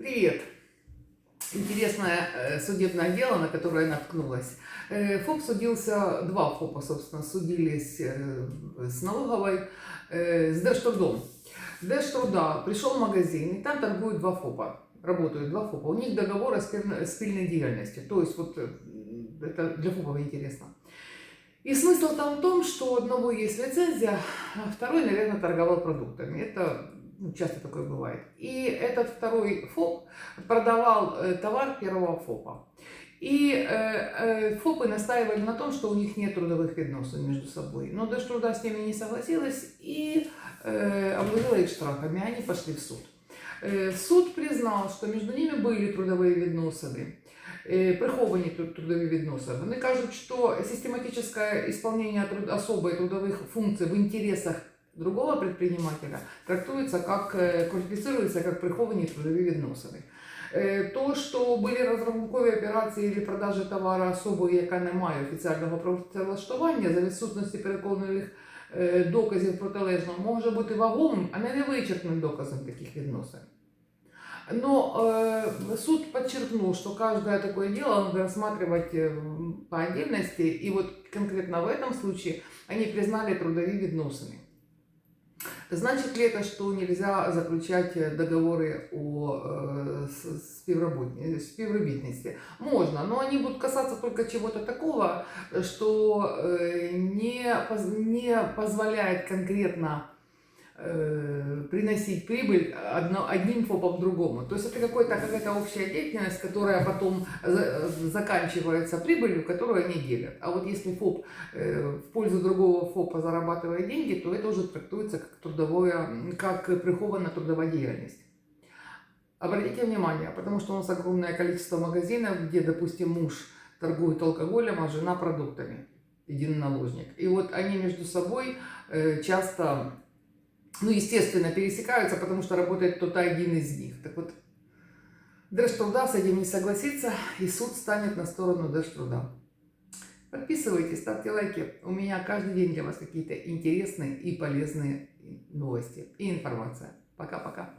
Привет! Интересное э, судебное дело, на которое наткнулась. Э, ФОП судился, два ФОПа, собственно, судились э, с налоговой, с Держтрудом. Держтруда пришел в магазин, и там торгуют два ФОПа, работают два ФОПа. У них договор о спиль- спильной деятельности, то есть вот это для ФОПов интересно. И смысл там в том, что у одного есть лицензия, а второй, наверное, торговал продуктами. Это часто такое бывает. И этот второй ФОП продавал э, товар первого ФОПа. И э, э, ФОПы настаивали на том, что у них нет трудовых відносин между собой. Но Держтруда с ними не согласилась и э, обложила их штрафами, они пошли в суд. Э, суд признал, что между ними были трудові відносини, е, приховані труд- трудові відносини. Вони кажуть, що систематическое исполнение труд- особой трудовых функций в интересах другого предпринимателя трактуется как, э, квалифицируется как приховані трудові відносини. Е, То, що були розрахункові операції чи продажі товару особою, яка не має офіціального працевлаштування, за відсутності переконливих е, доказів протилежного, може бути вагомим, а не невичерпним доказом таких відносин. Но э, суд подчеркнул, что каждое такое дело надо рассматривать э, по отдельности, и вот конкретно в этом случае они признали трудовые відносини. Значит ли это, что нельзя заключать э, договоры о э, с- співробітні- співробітництві? Можно, но они будут касаться только чего-то такого, что э, не, поз- не позволяет конкретно э, приносить прибыль одно, одним ФОПом другому. То есть это какой-то, какая-то общая деятельность, которая потом за- заканчивается прибылью, которую они делят. А вот если ФОП э, в пользу другого ФОПа зарабатывает деньги, то это уже трактуется как трудовое, как прихованная трудовая деятельность. Обратите внимание, потому что у нас огромное количество магазинов, где, допустим, муж торгует алкоголем, а жена продуктами, единоналожник. И вот они между собой э, часто, ну, естественно, пересекаются, потому что работает кто-то один из них. Так вот, Держтруда с этим не согласится, и суд станет на сторону Держтруда. Подписывайтесь, ставьте лайки. У меня каждый день для вас какие-то интересные и полезные новости и информация. Пока-пока.